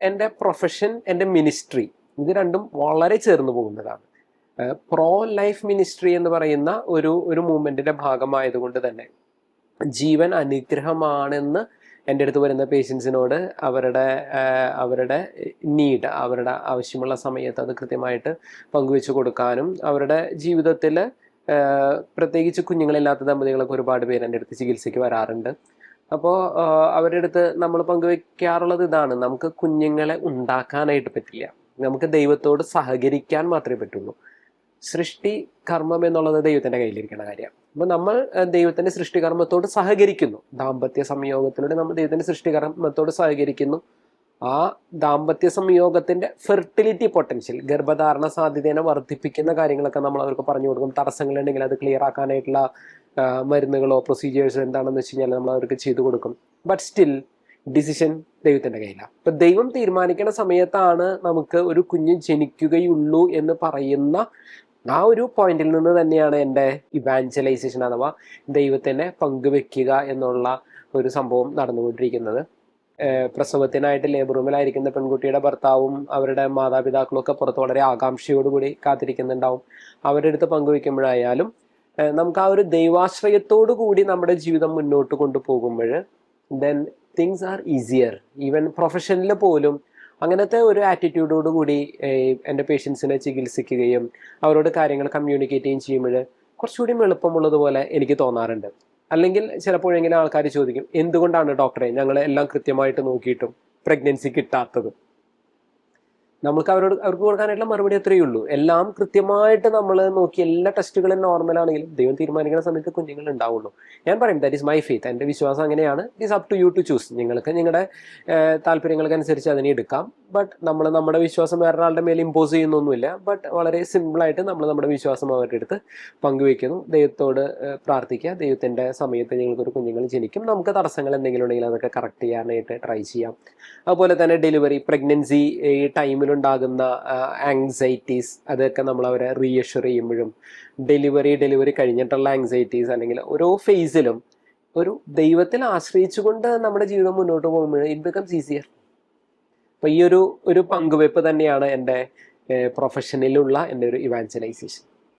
എന്റെ പ്രൊഫഷൻ എന്റെ മിനിസ്ട്രി ഇത് രണ്ടും വളരെ ചേർന്ന് പോകുന്നതാണ്. പ്രോ ലൈഫ് മിനിസ്ട്രി എന്ന് പറയുന്ന ഒരു ഒരു മൂവ്മെന്റിന്റെ ഭാഗമായതുകൊണ്ട് തന്നെ ജീവൻ അനുഗ്രഹമാണെന്ന് എന്റെ അടുത്ത് വരുന്ന പേഷ്യൻസിനോട് അവരുടെ അവരുടെ നീഡ് അവരുടെ ആവശ്യമുള്ള സമയത്ത് അത് കൃത്യമായിട്ട് പങ്കുവെച്ചു കൊടുക്കാനും അവരുടെ ജീവിതത്തിൽ പ്രത്യേകിച്ച് കുഞ്ഞുങ്ങളില്ലാത്ത ദമ്പതികളൊക്കെ ഒരുപാട് പേര് എന്റെ അടുത്ത് ചികിത്സയ്ക്ക് വരാറുണ്ട്. അപ്പോൾ അവരുടെ അടുത്ത് നമ്മൾ പങ്കുവെക്കാറുള്ളത് ഇതാണ്. നമുക്ക് കുഞ്ഞുങ്ങളെ ഉണ്ടാക്കാനായിട്ട് പറ്റില്ല. നമുക്ക് ദൈവത്തോട് സഹകരിക്കാൻ മാത്രമേ പറ്റുള്ളൂ. സൃഷ്ടി കർമ്മം എന്നുള്ളത് ദൈവത്തിന്റെ കയ്യിലിരിക്കുന്ന കാര്യം. അപ്പൊ നമ്മൾ ദൈവത്തിന്റെ സൃഷ്ടികർമ്മത്തോട് സഹകരിക്കുന്നു. ദാമ്പത്യ സംയോഗത്തിലൂടെ നമ്മൾ ദൈവത്തിന്റെ സൃഷ്ടികർമ്മത്തോട് സഹകരിക്കുന്നു. ആ ദാമ്പത്യ സംയോഗത്തിന്റെ ഫെർട്ടിലിറ്റി പൊട്ടൻഷ്യൽ ഗർഭധാരണ സാധ്യതയെ വർദ്ധിപ്പിക്കുന്ന കാര്യങ്ങളൊക്കെ നമ്മൾ അവർക്ക് പറഞ്ഞു കൊടുക്കും. തടസ്സങ്ങളുണ്ടെങ്കിൽ അത് ക്ലിയർ ആക്കാനായിട്ടുള്ള മരുന്നുകളോ പ്രൊസീജിയേഴ്സോ എന്താണെന്ന് വെച്ച് കഴിഞ്ഞാൽ നമ്മൾ അവർക്ക് ചെയ്തു കൊടുക്കും. ബട്ട് സ്റ്റിൽ ഡിസിഷൻ ദൈവത്തിന്റെ കയ്യിലാണ് ഇപ്പൊ ദൈവം തീരുമാനിക്കുന്ന സമയത്താണ് നമുക്ക് ഒരു കുഞ്ഞ് ജനിക്കുകയുള്ളൂ എന്ന് പറയുന്ന ആ ഒരു പോയിന്റിൽ നിന്ന് തന്നെയാണ് എന്റെ ഇവാഞ്ചലൈസേഷൻ അഥവാ ദൈവത്തിനെ പങ്കുവെക്കുക എന്നുള്ള ഒരു സംഭവം നടന്നുകൊണ്ടിരിക്കുന്നത്. പ്രസവത്തിനായിട്ട് ലേബർ റൂമിലായിരിക്കുന്ന പെൺകുട്ടിയുടെ ഭർത്താവും അവരുടെ മാതാപിതാക്കളും ഒക്കെ പുറത്ത് വളരെ ആകാംക്ഷയോടുകൂടി കാത്തിരിക്കുന്നുണ്ടാവും. അവരുടെ അടുത്ത് പങ്കുവെക്കുമ്പോഴായാലും നമുക്ക് ആ ഒരു ദൈവാശ്രയത്തോടു കൂടി നമ്മുടെ ജീവിതം മുന്നോട്ട് കൊണ്ടുപോകുമ്പോൾ then things are easier even പ്രൊഫഷനിൽ പോലും അങ്ങനത്തെ ഒരു ആറ്റിറ്റ്യൂഡോട് കൂടി എന്റെ പേഷ്യൻസിനെ ചികിത്സിക്കുകയും അവരോട് കാര്യങ്ങൾ കമ്മ്യൂണിക്കേറ്റ് ചെയ്യുമ്പോൾ കുറച്ചുകൂടി എളുപ്പമുള്ളതുപോലെ എനിക്ക് തോന്നാറുണ്ട്. അല്ലെങ്കിൽ ചിലപ്പോഴെങ്കിലും ആൾക്കാർ ചോദിക്കും എന്തുകൊണ്ടാണ് ഡോക്ടറെ ഞങ്ങൾ എല്ലാം കൃത്യമായിട്ട് നോക്കിയിട്ടും പ്രഗ്നൻസി കിട്ടാത്തത്? നമുക്ക് അവരോട് അവർക്ക് കൊടുക്കാനായിട്ടുള്ള മറുപടി അത്രയേ ഉള്ളൂ. എല്ലാം കൃത്യമായിട്ട് നമ്മൾ നോക്കി എല്ലാ ടെസ്റ്റുകളും നോർമൽ ആണെങ്കിലും ദൈവം തീരുമാനിക്കുന്ന സമയത്ത് കുഞ്ഞുങ്ങൾ ഉണ്ടാവുള്ളൂ. ഞാൻ പറയും ദാറ്റ് ഇസ് മൈ ഫെയ്ത്ത് എന്റെ വിശ്വാസം അങ്ങനെയാണ്. It up to you to choose നിങ്ങൾക്ക് നിങ്ങളുടെ താല്പര്യങ്ങൾക്കനുസരിച്ച് അതിനെ എടുക്കാം. ബട്ട് നമ്മൾ നമ്മുടെ വിശ്വാസം വേറൊരാളുടെ മേലെ ഇമ്പോസ് ചെയ്യുന്നൊന്നുമില്ല. ബട്ട് വളരെ സിമ്പിളായിട്ട് നമ്മൾ നമ്മുടെ വിശ്വാസം അവരുടെ അടുത്ത് പങ്കുവെക്കുന്നു ദൈവത്തോട് പ്രാർത്ഥിക്കുക. ദൈവത്തിന്റെ സമയത്ത് നിങ്ങൾക്കൊരു കുഞ്ഞുങ്ങൾ ജനിക്കും. നമുക്ക് തടസ്സങ്ങൾ എന്തെങ്കിലും ഉണ്ടെങ്കിൽ അതൊക്കെ കറക്റ്റ് ചെയ്യാനായിട്ട് ട്രൈ ചെയ്യാം. അതുപോലെ തന്നെ ഡെലിവറി പ്രഗ്നൻസി ഈ ടൈമിലുണ്ടാകുന്ന ആങ്സൈറ്റീസ് അതൊക്കെ നമ്മൾ അവരെ റീഅഷ്വർ ചെയ്യുമ്പോഴും ഡെലിവറി ഡെലിവറി കഴിഞ്ഞിട്ടുള്ള ആങ്സൈറ്റീസ് അല്ലെങ്കിൽ ഓരോ ഫേസിലും ഒരു ദൈവത്തിൽ ആശ്രയിച്ചുകൊണ്ട് നമ്മുടെ ജീവിതം മുന്നോട്ട് പോകുമ്പോൾ ഇറ്റ് ബിക്കംസ് ഈസിയർ അപ്പൊ ഈ ഒരു ഒരു പങ്കുവയ്പ്പ് തന്നെയാണ് എന്റെ പ്രൊഫഷനിലുള്ള എന്റെ ഒരു ഇവാഞ്ചലൈസേഷൻ